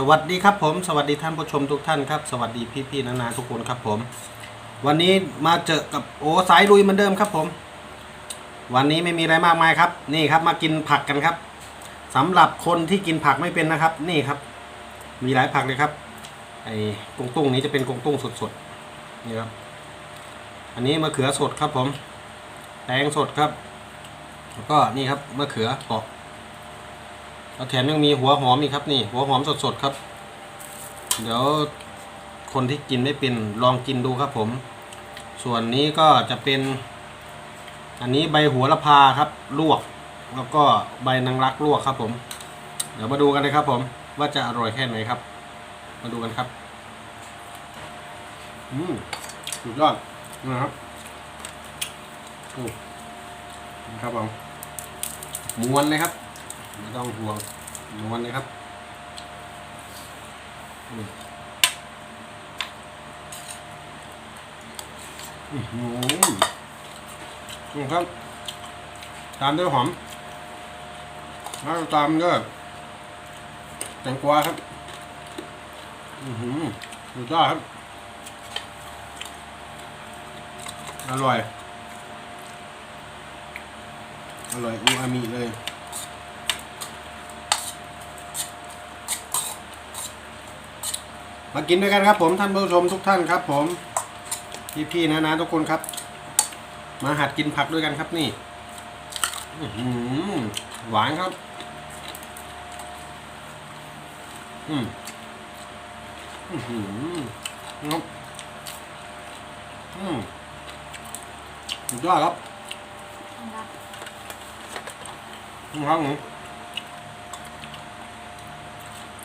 สวัสดีครับผมสวัสดีท่านผู้ชมทุกท่านครับสวัสดีพี่ๆนานาทุกคนครับผม วันนี้มาเจอกับโอสายลุยเหมือนเดิมครับผม วันนี้ไม่มีอะไรมากมายครับ นี่ครับมากินผักกันครับสำหรับคนที่กินผักไม่เป็นนะครับ นี่ครับ มีหลายผักเลยครับไอ้กงตุ้งนี้จะเป็นกงตุ้งสดๆนี่ครับอันนี้มะเขือสดครับผมแตงสดครับแล้วก็นี่ครับมะเขือเปอก แล้วแถมยังมีหัวหอมอีกครับนี่ หัวหอมสดๆครับ เดี๋ยวคนที่กินไม่เป็นลองกินดูครับผม ส่วนนี้ก็จะเป็น อันนี้ใบหัวละพาครับลวก แล้วก็ใบนางรักลวกครับผม เดี๋ยวมาดูกันเลยครับ ผม ว่าจะอร่อยแค่ไหนครับ มาดูกันครับ อืมสุดยอดนะครับอืมครับผมม้วนเลยครับ ไม่ต้องห่วง ม้วนเลยครับอืมอื้อหือนี่ครับ ตามด้วยหอม แล้วตามด้วยแตงกวาครับ อือหือสุดยอดครับ อร่อย อร่อยอูอามิเลย มากินด้วยกันครับ ผมท่านผู้ชมทุกท่านครับ ผมพี่ๆนะนะทุกคนครับ มาหัดกินผักด้วยกันครับนี่หวานครับ อืมอื้อหือครับอืมสุดยอดครับนี่ครับผม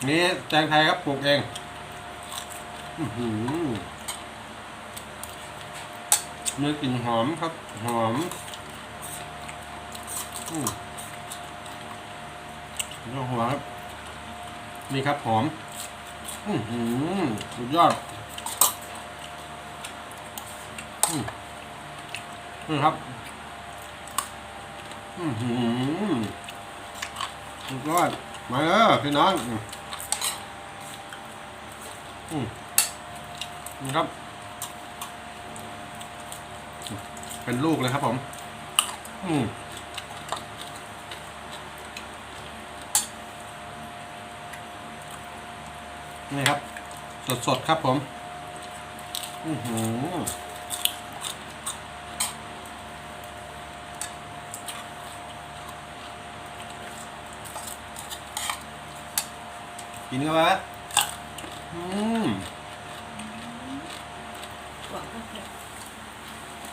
นี่แตงไทยครับปลูกเอง เนื้อกลิ่นหอมครับ หอมอยอดหัวครับ นี่ครับหอม อือหือสุดยอดอืมนี่ครับ อือหือสุดยอดมาเออพี่น้องอืมอื นี่ครับ เป็นลูกเลยครับผม อืมนี่ครับ สดๆครับผมอือหือกินกันไปไ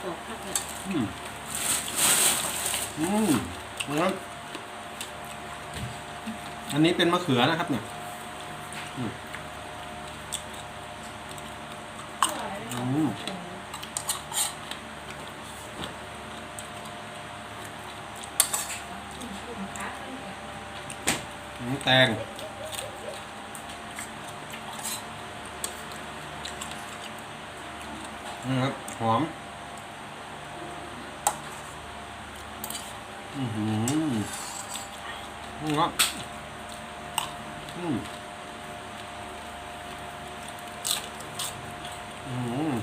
อืมอืมอืมนะครับอันนี้เป็นมะเขือนะครับ เนี่ยอืมอืมอืมแตงนี่ครับหอม อือหือนี่ครับอืมอืม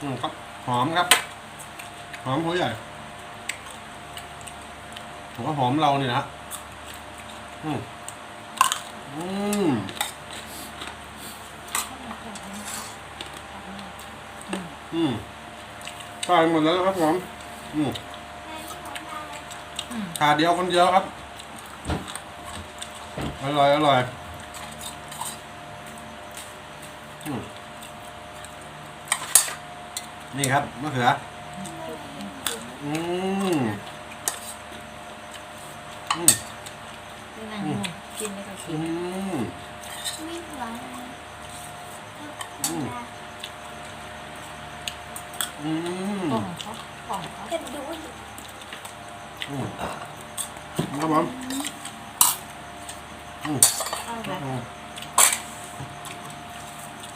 อืมครับ หอมครับ หอมหัวใหญ่หัวหอมเราเนี่ยนะอืมอืม อืมใส่หมดแล้วครับผมอืมขาเดียวคนเดียวครับ อร่อย อร่อยอืมนี่ครับมะเขือ อืมอืมกินไม่ได้กิอืนมไม่หวานอืม อืมกล่องเขากล่องเขาจะดูอยู่อืมครับผมอืมเอาแบบ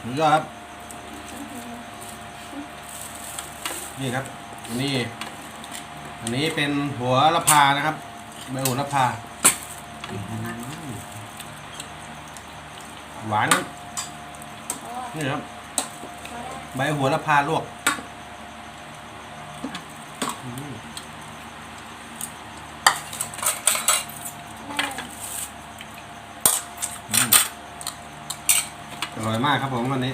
สุดยอดครับ นี่ครับนี่อันนี้เป็นหัวละพานะครับ ใบโหระพา หวานครับ นี่ครับ ใบหัวละพาลวกอืมอืมอ ร่อยมากครับผมวันนี้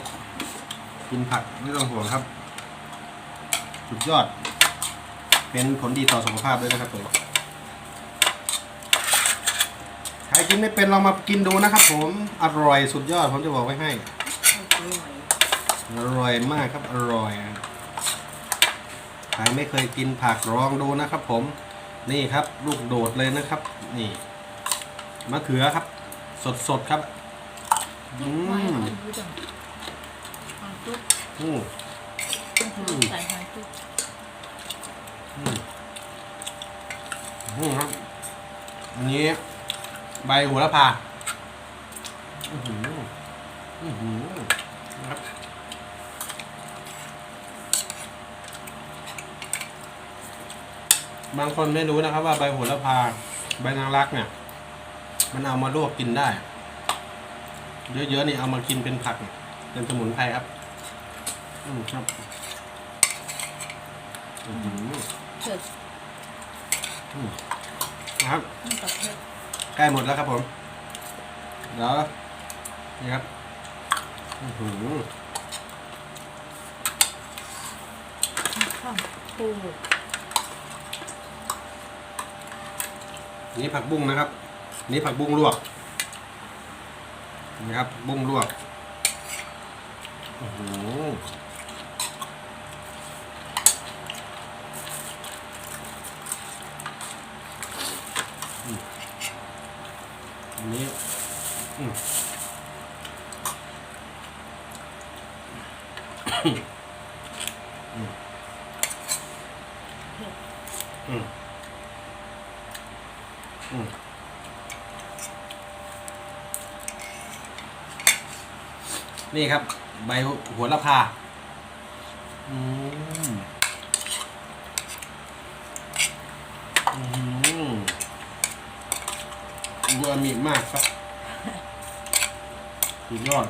กินผักไม่ต้องห่วงครับ สุดยอด เป็นผลดีต่อสุขภาพด้วยนะครับผมใครกินไม่เป็นลองมากินดูนะครับผมอร่อยสุดยอดผมจะบอกไว้ให้อร่อยมากครับอร่อยใครไม่เคยกินผักลองดูนะครับ ผม นี่ครับ ลูกโดดเลยนะครับ นี่มะเขือครับ สดๆครับ อืไม่มคนรู้จักหางจุ๊บอืมใส่หางจุ๊บอืมอืมครับอันนี้ ใบโหัวละพาอือหืออือหือครับบางคนไม่รู้นะครับว่าใบโหระพา ใบนางรักเนี่ย มันเอามาลวกกินได้ เยอะๆนี่เอามากินเป็นผักเป็นสมุนไพรครับ อืมครับอื้อหือเผ็ดนะครับ นี่กับเผ็ดใกล้หมดแล้วครับผมเดี๋ยวนี่ครับอื้อหือข้าวปูนี่ผักบุ้งนะครับ นี่ผักบุ้งลวก นี่ครับบุ้งลวกอื้อหืออืมอันนี้อืมอืมอืม นี่ครับ ใบหัวละพาอืมอืมวัวมีมากครับสุดยอด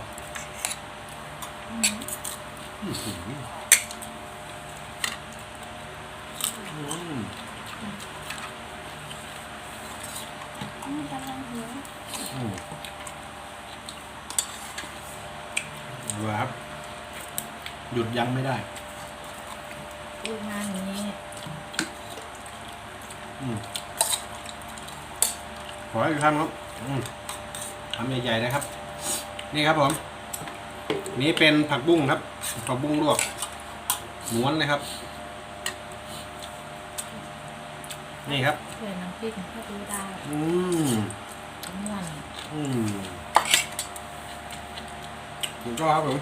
อื้อหืออืมนี่กำลังหิว อืม เอาละครับหยุดยั้งไม่ได้ลูกงานอย่างนี้อืมขออีกคำครับอืมคำใหญ่ๆนะครับ นี่ครับผม นี่เป็นผักบุ้งครับ ผักบุ้งลวกม้วนเลยครับ นี่ครับ เผ็ดน้ำพริกก็ดูได้ อืม ม่วน อืมถู กต้องครับผม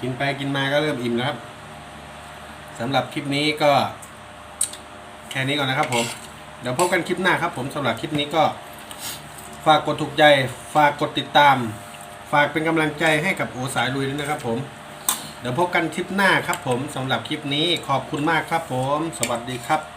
กินไปกินมาก็เริ่มอิ่มแล้วครับสำหรับคลิปนี้ก็ แค่นี้ก่อนนะครับผม เดี๋ยวพบกันคลิปหน้าครับผมสำหรับคลิปนี้ก็ ฝากกดถูกใจ ฝากกดติดตาม ฝากเป็นกำลังใจให้กับโอสายลุยด้วยนะครับผม เดี๋ยวพบกันคลิปหน้าครับผมสำหรับคลิปนี้ขอบคุณมากครับผม สวัสดีครับ